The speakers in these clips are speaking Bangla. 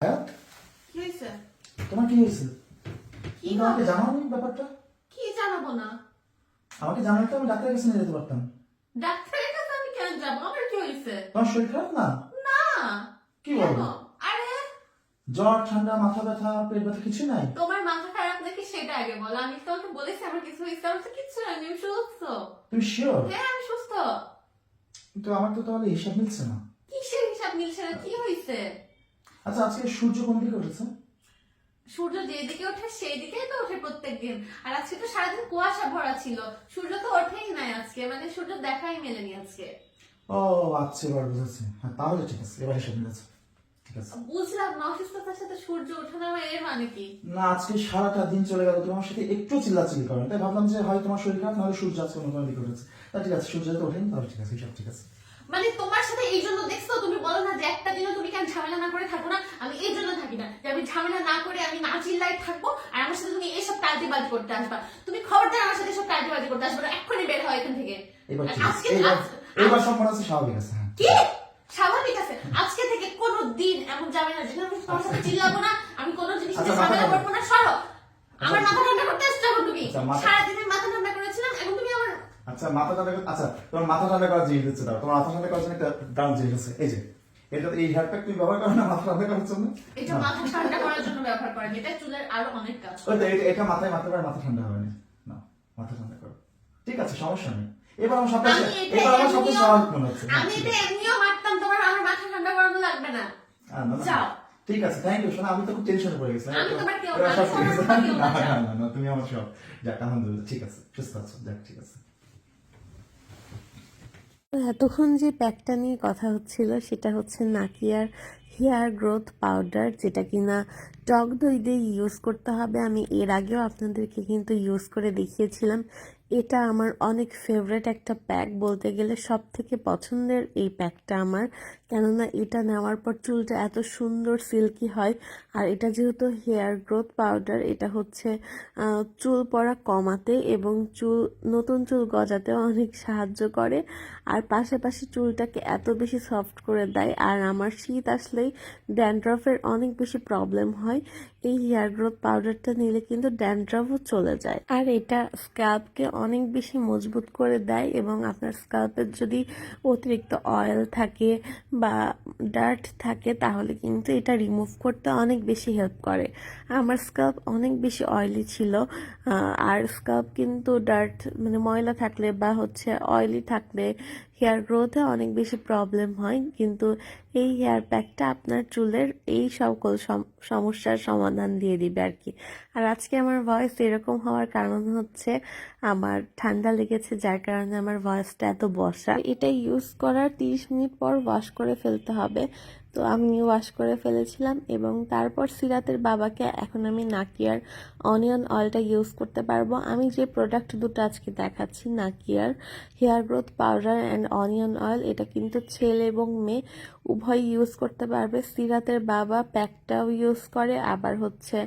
হায়াত তোমার কি হয়েছে? তুমি আমাকে জানাওনি ব্যাপারটা? কি জানাব না? আমাকে জানালে তো আমি ডাক্তারের কাছে নিয়ে যেতে পারতাম। ডাক্তারের কাছে আমি কেন যাব? আমার কি হয়েছে? তোমার শরীর খারাপ না? না। কি বলব আরে। জ্বর ঠান্ডা মাথা ব্যথা পেট ব্যথা কিছু নাই? তোমার মাথা খারাপ নাকি সেটা আগে বলো। আমি তো তোমাকে বলেছি আমার কিছু হয়েছে আমার তো কিচ্ছু হয়নি। আমি সুস্থ? তুমি শিওর হ্যাঁ আমি সুস্থ। কিন্তু আমার তো তাহলে হিসাব মিলছে না। কিসের হিসাব মিলছে না? কি হয়েছে? আচ্ছা আজকে সূর্য কোন দিকে উঠেছে? সূর্য যেদিকে ওঠে সেই দিকেই তো ওঠে প্রত্যেকদিন। আর আজকে তো সারাদিন কুয়াশা ভরা ছিল। সূর্য তো ওঠেই নাই আজকে মানে সূর্য দেখাই মেলেনি আজকে। ও আচ্ছা এবার বুঝেছি। হ্যাঁ তাহলে ঠিক আছে এবার ঠিক আছে। বুঝলাম না অসুস্থতার সাথে সূর্য ওঠে না এর মানে কি? না আজকে সারাটা দিন চলে গেল তোমার সাথে একটু চিল্লাচিল্লি করেন তাই ভাবলাম যে হয় তোমার শরীর খারাপ নাহলে সূর্য আজকে অন্য কোনো দিকে উঠেছে। তা ঠিক আছে সূর্য তো ওঠেনি তাহলে ঠিক আছে সব ঠিক আছে। মানে তোমার সাথে এই জন্য দেখছ তুমি বলো না যে একটা দিনও তুমি কেন ঝামেলা না করে থাকো না? আমি এই জন্য থাকি না। যে আমি ঝামেলা না করে আমি না চিল্লাই থাকব আর আমার সাথে তুমি এইসব কাজে বাজ করতে আসবা। তুমি খবরদার আমার সাথে এসব কাজে বাজ করতে আসবে না। এক্ষুনি বের হয় এখান থেকে। এবার আর আছে আজকে এবার স্বাভাবিক আছে হ্যাঁ। কি? স্বাভাবিক আছে? আজকে থেকে কোনো দিন এমন যাবে না যেখানে আমি তোমার সাথে চিল্লাবো না আমি কোনো জিনিস আচ্ছা, ঝামেলা করব না সরো। আমার আচ্ছা। মাথা ঠান্ডা করতে আসছো তুমি? আচ্ছা, সারাদিনের মাথা ঠান্ডা করেছিলাম এখন তুমি আমার আচ্ছা মাথা ঠান্ডা আচ্ছা তোমার মাথা ঠান্ডা করার জিনিস দাও তোমার মাথা ঠান্ডা করার জন্য একটা জিনিস আছে এই যে এটা এই হেয়ার প্যাক তুমি ব্যবহার করো না মাথা ঠান্ডা করার জন্য? এটা মাথা ঠান্ডা করার জন্য ব্যবহার করেন এটা চুলের আরও অনেক কাজ তো এটা- এটা মাথায় মাথা করে মাথা ঠান্ডা হবে না। না মাথা ঠান্ডা করো। ঠিক আছে সমস্যা নেই। এবার আমার সব এবার আমার সব মনে হচ্ছে। আমি এটা এমনিও মারতাম তোমার আমার মাথা ঠান্ডা করানো লাগবে না। যাও। ঠিক আছে থ্যাংক ইউ শোনা আমি তো খুব টেনশনে পড়ে না, তুমি আমার সব যাক আলহামদুলিল্লাহ ঠিক আছে সুস্থ আছো যাক ঠিক আছে। এতক্ষণ যে প্যাকটা নিয়ে কথা হচ্ছিল, সেটা হচ্ছে নাকিয়ার হেয়ার গ্রোথ পাউডার, যেটা কিনা টক দই দিয়ে ইউজ করতে হবে। আমি এর আগেও আপনাদেরকে কিন্তু ইউজ করে দেখিয়েছিলাম। এটা আমার অনেক ফেভারেট একটা প্যাক বলতে গেলে সব থেকে পছন্দের এই প্যাকটা আমার। কেননা এটা নেওয়ার পর চুলটা এত সুন্দর সিল্কি হয়। আর এটা যেহেতু হেয়ার গ্রোথ পাউডার এটা হচ্ছে চুল পড়া কমাতে এবং চুল, নতুন চুল গজাতে অনেক সাহায্য করে। আর পাশাপাশি চুলটাকে এত বেশি সফট করে দেয়। আর আমার শীত আসলেই ড্যান্ড্রফের অনেক বেশি প্রবলেম হয়। এই হেয়ার গ্রোথ পাউডারটা নিলে কিন্তু ড্যান্ড্রফও চলে যায়। আর এটা স্ক্যাল্পকে অনেক বেশি মজবুত করে দেয় এবং আপনার স্ক্যাল্পের যদি অতিরিক্ত অয়েল থাকে বা ডার্ট থাকে তাহলে কিন্তু এটা রিমুভ করতে অনেক বেশি হেল্প করে। আমার স্কাল্প অনেক বেশি অয়েলি ছিল আর স্কাল্প কিন্তু ডার্ট মানে ময়লা থাকলে বা হচ্ছে অয়েলি থাকলে হেয়ার গ্রোথে অনেক বেশি প্রবলেম হয়। কিন্তু এই হেয়ার প্যাকটা আপনার চুলের এই সকল সম- সমস্যার সমাধান দিয়ে দিবে আর কি আর আজকে আমার ভয়েস এরকম হওয়ার কারণ হচ্ছে আমার ঠান্ডা লেগেছে, যার কারণে আমার ভয়েসটা এত বসা। এটা ইউজ করার তিরিশ মিনিট পর ওয়াশ করে ফেলতে হবে। তো আমি ওয়াশ করে ফেলেছিলাম এবং তারপর সিরাতের বাবাকে এখন আমি নাকিয়ার অনিয়ন অয়েলটা ইউজ করতে পারব। আমি যে প্রোডাক্ট দুটো আজকে দেখাচ্ছি, নাকিয়ার hair growth powder and onion oil এটা কিন্তু ছেলে এবং মেয়ে উভয় ইউজ করতে পারবে। সিরাতের বাবা প্যাকটাও ইউজ করে, আবার হচ্ছে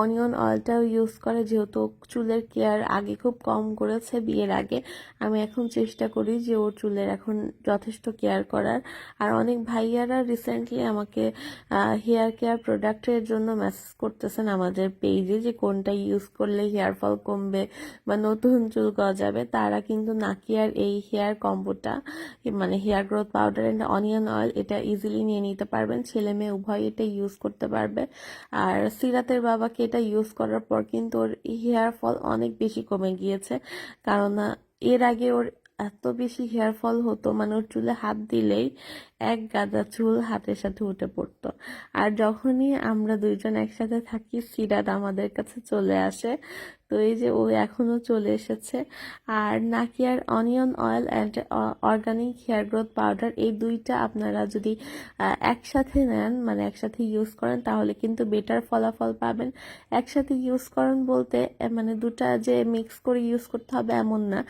অনিয়ন অয়েলটাও ইউজ করে। যেহেতু চুলের কেয়ার আগে খুব কম করেছে বিয়ের আগে, আমি এখন চেষ্টা করি যে ওর চুলের এখন যথেষ্ট কেয়ার করার। আর অনেক ভাইয়ারা রিসেন্টলি আমাকে হেয়ার কেয়ার প্রোডাক্টের জন্য মেসেজ করতেছেন আমাদের পেজে যে কোনটা ইউজ করলে হেয়ার ফল কমবে বা নতুন চুল গজাবে। তারা কিন্তু নাকিয়ার এই হেয়ার কম্বোটা মানে hair growth powder and onion oil এটা ইজিলি নিয়ে নিতে পারবেন। ছেলে মেয়ে উভয় এটা ইউজ করতে পারবে। আর সিরাতের বাবাকে এটা ইউজ করার পর কিন্তু ওর হেয়ার ফল অনেক বেশি কমে গিয়েছে। কারণ এর আগে ওর এত বেশি হেয়ার ফল হতো মানে ওর চুলে হাত দিলেই এক গাদা চুল হাতের সাথে উঠে পড়তো। আর যখনই আমরা দুইজন একসাথে থাকি সিরাদ আমাদের কাছে চলে আসে। তো এই যে ও এখনও চলে এসেছে। আর নাকিয়ার onion oil and organic hair growth powder এই দুইটা আপনারা যদি একসাথে নেন মানে একসাথে ইউজ করেন, তাহলে কিন্তু বেটার ফলাফল পাবেন। একসাথে ইউজ করেন বলতে মানে দুটা যে মিক্স করে ইউজ করতে হবে এমন না।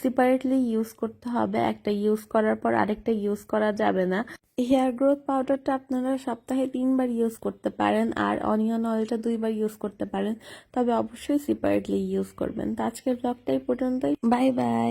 সেপারেটলি ইউজ করতে হবে। একটা ইউজ করার পর আরেকটা ইউজ করা যাবে না। হেয়ার গ্রোথ পাউডারটা আপনারা সপ্তাহে তিনবার ইউজ করতে পারেন আর অনিয়ন অয়েলটা দুইবার ইউজ করতে পারেন। তবে অবশ্যই সেপারেটলি ইউজ করবেন। তো আজকের ব্লগটাই পর্যন্তই। Bye bye.